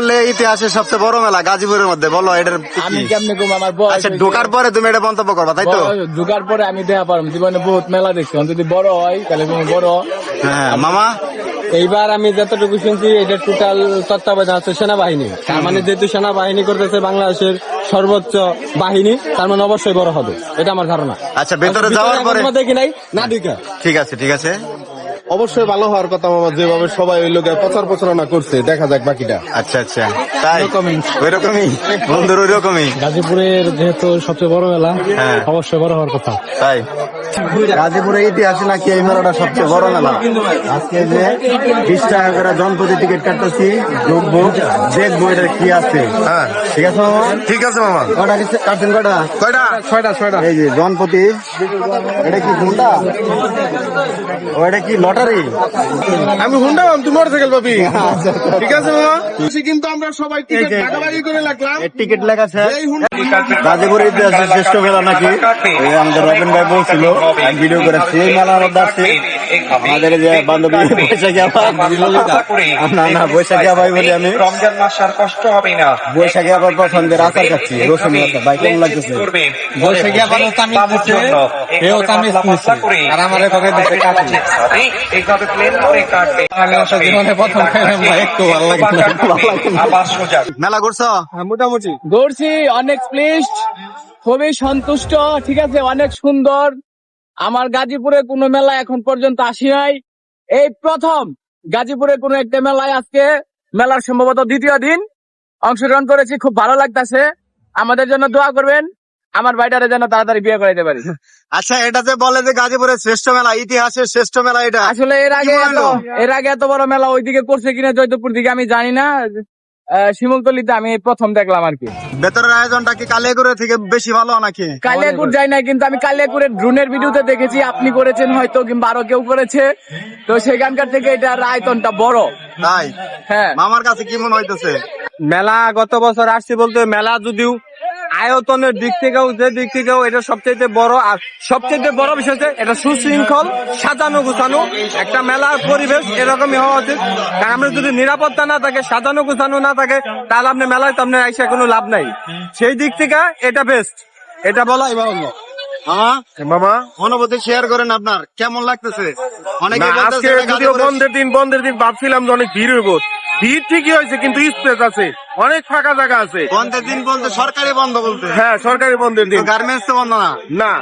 বললে ইতিহাসের সবচেয়ে বড় মেলা গাজীপুরের মধ্যে। বলো এটার আমি কেমনে কম আমার বয়স আচ্ছা ঢোকার পরে তুমি এটা মন্তব্য করবা তাই তো? ঢোকার পরে আমি দেখা পারব জীবনে বহুত মেলা দেখছি। যদি বড় হয় তাহলে তুমি বড়। হ্যাঁ মামা? এইবার আমি যতটুকু শুনছি এটা টোটাল তত্ত্বাবধান আছে সেনাবাহিনী। তার মানে যেহেতু সেনাবাহিনী করতেছে বাংলাদেশের সর্বোচ্চ বাহিনী তার মানে অবশ্যই বড় হবে। এটা আমার ধারণা। আচ্ছা ভেতরে যাওয়ার পরে দেখি নাই। না ঠিক আছে ঠিক আছে। অবশ্যই ভালো হওয়ার কথা মামা যেভাবে সবাই ওই লোকের প্রচার প্রচারণা করছে দেখা যাক বাকিটা। আচ্ছা আচ্ছা। তাই? ওই রকমই বন্ধুর ওই রকমই গাজীপুরের যেহেতু সবচেয়ে বড় মেলা হ্যাঁ। অবশ্যই বড় হওয়ার কথা। তাই? গাজীপুরের ইতিহাসে নাকি এই মেলাটা সবচেয়ে বড় মেলা। আজকে যে বিশ টাকা করে জনপ্রতি টিকিট কাটতেছি ঢুকবো দেখব এটা কি আছে। হ্যাঁ। ঠিক আছে মামা? ঠিক আছে মামা। কটা কাটছেন কটা কয়টা? ছয়টা ছয়টা। এই যে জনপ্রতি এটা কি ঘুমটা ও এটা কি লটারি? আমি হুন্ডা মাম তুমি মোটরসাইকেল পাবি ঠিক আছে মামা খুশি কিন্তু আমরা সবাই টিকিট ভাগাভাগি করে লাগলাম টিকিট হুন্ডা ইতিহাসের শ্রেষ্ঠ মেলা নাকি? আমাদের রবিন ভাই বলছিল আমি ভিডিও করে সেই মধ্যে আসছে আমাদের যে বান্ধবী বৈশাখী না না বৈশাখী আবার বলি আমি। রমজান মাস আর কষ্ট হবে না। বৈশাখী আবার পছন্দের আচার খাচ্ছি রসুন আচার ভাই কেমন লাগতেছে বৈশাখী আবার তামিজ এও তামিজ আর আমার এভাবে দিতে কাটবে এইভাবে প্লেন করে কাটবে। আমি আসলে জীবনে প্রথম খাইলাম ভাই একটু ভালো লাগে আবার সোজা। মেলা ঘুরছ? মোটামুটি। দৌড়ছি অনেক প্লিস্ট খুবই সন্তুষ্ট ঠিক আছে অনেক সুন্দর। আমার গাজীপুরে কোনো মেলা এখন পর্যন্ত আসি নাই। এই প্রথম গাজীপুরে কোনো একটা মেলায় আজকে মেলার সম্ভবত দ্বিতীয় দিন অংশগ্রহণ করেছি। খুব ভালো লাগতাছে। আমাদের জন্য দোয়া করবেন। আমার ভাইটারে যেন তাড়াতাড়ি বিয়ে করাইতে পারি। আচ্ছা এটা যে বলে যে গাজীপুরের শ্রেষ্ঠ মেলা ইতিহাসের শ্রেষ্ঠ মেলা এটা আসলে এর আগে এত এর আগে এত বড় মেলা ওইদিকে করছে কিনা জয়দেবপুর দিকে আমি জানি না। শিমুলতলিতে আমি প্রথম দেখলাম আর কি। ভেতরের আয়োজনটা কি কালিয়াগুড়ে থেকে বেশি ভালো নাকি? কালিয়াকুর যাই নাই কিন্তু আমি কালিয়াকুরের ড্রোনের ভিডিওতে দেখেছি আপনি করেছেন হয়তো কিংবা আরও কেউ করেছে। তো সেখানকার থেকে এটার আয়তনটা বড়। তাই? হ্যাঁ। মামার কাছে কি মনে হইতেছে? মেলা গত বছর আসছে বলতে মেলা যদিও আয়তনের দিক থেকেও যে দিক থেকেও এটা সবচেয়ে বড় আর সবচেয়ে বড় বিষয় হচ্ছে এটা সুশৃঙ্খল সাজানো গুছানো একটা মেলার পরিবেশ এরকমই হওয়া উচিত। কারণ আমরা যদি নিরাপত্তা না থাকে সাজানো গুছানো না থাকে তাহলে আপনি মেলায় তো আপনার আইসা কোনো লাভ নাই। সেই দিক থেকে এটা বেস্ট এটা বলাই ভালো মামা মামা। অনুভূতি শেয়ার করেন আপনার। কেমন লাগতেছে? অনেকে বন্ধের দিন বন্ধের দিন ভাবছিলাম যে অনেক ভিড় হইব। ভিড় ঠিকই হয়েছে কিন্তু স্পেস আছে। অনেক ফাঁকা জায়গা আছে। বন্ধের দিন বলতে সরকারি বন্ধ বলতে। হ্যাঁ সরকারি বন্ধের দিন। গার্মেন্টস তো বন্ধ না? না।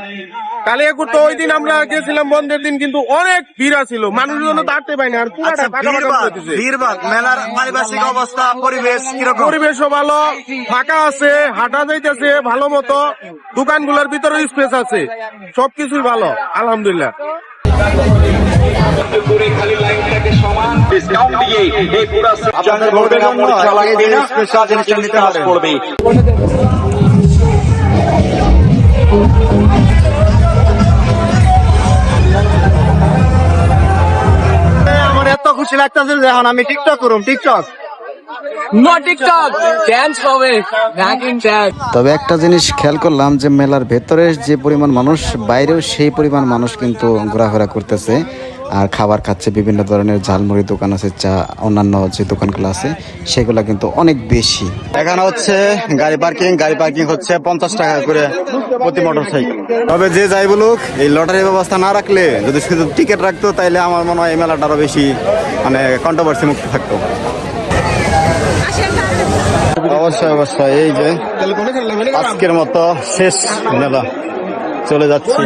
কালিয়াকুর তো ওই দিন আমরা গেছিলাম বন্ধের দিন কিন্তু অনেক ভিড় ছিল মানুষজন দাঁড়তে পায় না আর পুরাটা আচ্ছা করতেছে। মেলার পারিপার্শ্বিক অবস্থা পরিবেশ কীরকম? পরিবেশও ভালো ফাঁকা আছে হাঁটা যাইতেছে ভালো মতো। দোকানগুলোর ভিতরে স্পেস আছে। সবকিছুই ভালো আলহামদুলিল্লাহ। আপনাদের ভোটের জন্য স্পেশাল জিনিসটা নিতে হবে আমার এত খুশি লাগতেছে যে এখন আমি টিকটক করুম টিকটক তবে একটা জিনিস খেয়াল করলাম যে মেলার ভেতরে যে পরিমাণ মানুষ বাইরেও সেই পরিমাণ মানুষ কিন্তু ঘোরাফেরা করতেছে। আর খাবার খাচ্ছে, বিভিন্ন ধরনের ঝালমুড়ি দোকান আছে, চা, অন্যান্য যে দোকানগুলো আছে, সেগুলো কিন্তু অনেক বেশি। এখানে হচ্ছে গাড়ি পার্কিং গাড়ি পার্কিং হচ্ছে পঞ্চাশ টাকা করে প্রতি মোটর সাইকেল। তবে যে যাই বলুক, এই লটারি ব্যবস্থা না রাখলে, যদি শুধু টিকিট রাখতো, তাইলে আমার মনে হয় এই মেলাটা আরও বেশি মানে কন্ট্রোভার্সি মুক্ত থাকতো। অবশ্যই অবশ্যই, এই যে আজকের মতো শেষ মেলা। চলে যাচ্ছি।